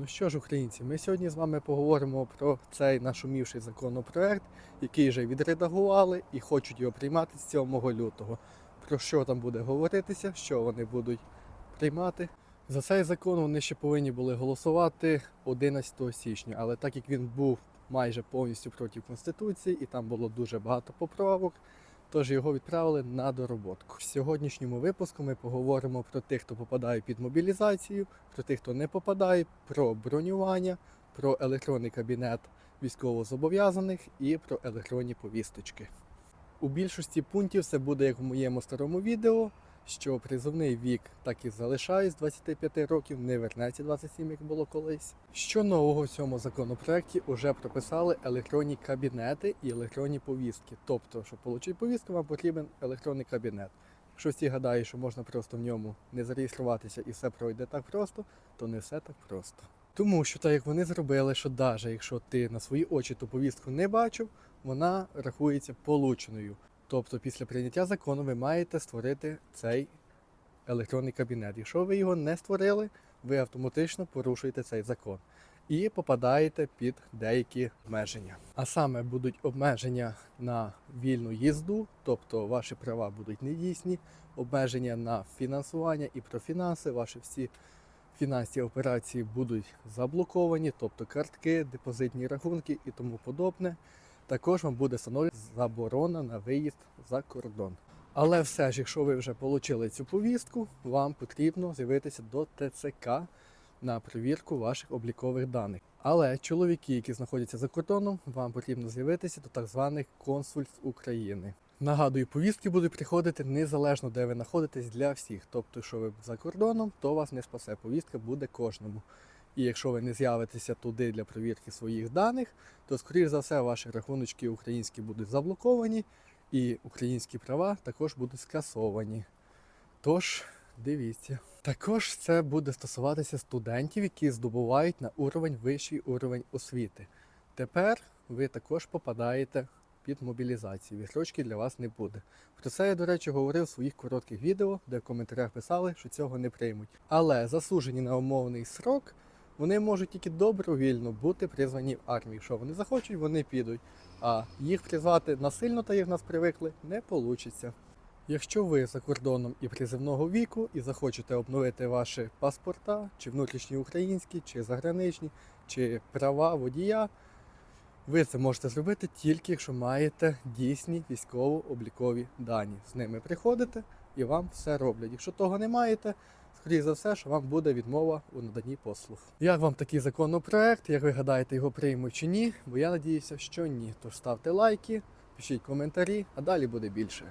Ну що ж, українці, ми сьогодні з вами поговоримо про цей нашумівший законопроект, який вже відредагували і хочуть його приймати з 7 лютого. Про що там буде говоритися, що вони будуть приймати. За цей закон вони ще повинні були голосувати 11 січня, але так як він був майже повністю проти Конституції і там було дуже багато поправок, тож його відправили на дороботку. В сьогоднішньому випуску ми поговоримо про тих, хто попадає під мобілізацію, про тих, хто не попадає, про бронювання, про електронний кабінет військовозобов'язаних і про електронні повісточки. У більшості пунктів все буде як в моєму старому відео, що призовний вік так і залишає з 25 років, не вернеться 27, як було колись. Що нового в цьому законопроекті вже прописали електронні кабінети і електронні повістки. Тобто, щоб отримати повістку, вам потрібен електронний кабінет. Якщо всі гадають, що можна просто в ньому не зареєструватися і все пройде так просто, то не все так просто. Тому що так як вони зробили, що навіть якщо ти на свої очі ту повістку не бачив, вона рахується полученою. Тобто після прийняття закону ви маєте створити цей електронний кабінет. Якщо ви його не створили, ви автоматично порушуєте цей закон і попадаєте під деякі обмеження. А саме будуть обмеження на вільну їзду, тобто ваші права будуть недійсні, обмеження на фінансування і про фінанси, ваші всі фінансові операції будуть заблоковані, тобто картки, депозитні рахунки і тому подобне. Також вам буде встановлена заборона на виїзд за кордон. Але все ж, якщо ви вже отримали цю повістку, вам потрібно з'явитися до ТЦК на перевірку ваших облікових даних. Але чоловіки, які знаходяться за кордоном, вам потрібно з'явитися до так званих консульств України. Нагадую, повістки будуть приходити незалежно, де ви знаходитесь для всіх. Тобто, якщо ви за кордоном, то вас не спасе. Повістка буде кожному. І якщо ви не з'явитеся туди для перевірки своїх даних, то скоріш за все ваші рахуночки українські будуть заблоковані, і українські права також будуть скасовані. Тож, дивіться. Також це буде стосуватися студентів, які здобувають на уровень вищий уровень освіти. Тепер ви також попадаєте під мобілізацію. Відстрочки для вас не буде. Про це я, до речі, говорив в своїх коротких відео, де в коментарях писали, що цього не приймуть. Але засуджені на умовний срок, вони можуть тільки добровільно бути призвані в армію. Якщо вони захочуть, вони підуть. А їх призвати насильно, та як нас привикли, не вийде. Якщо ви за кордоном і призивного віку і захочете обновити ваші паспорта, чи внутрішні українські, чи заграничні, чи права водія, ви це можете зробити тільки якщо маєте дійсні військово-облікові дані. З ними приходите і вам все роблять. Якщо того не маєте, скоріше за все, що вам буде відмова у наданні послуг. Як вам такий законопроект? Як ви гадаєте, його приймуть чи ні? Бо я надіюся, що ні. Тож ставте лайки, пишіть коментарі, а далі буде більше.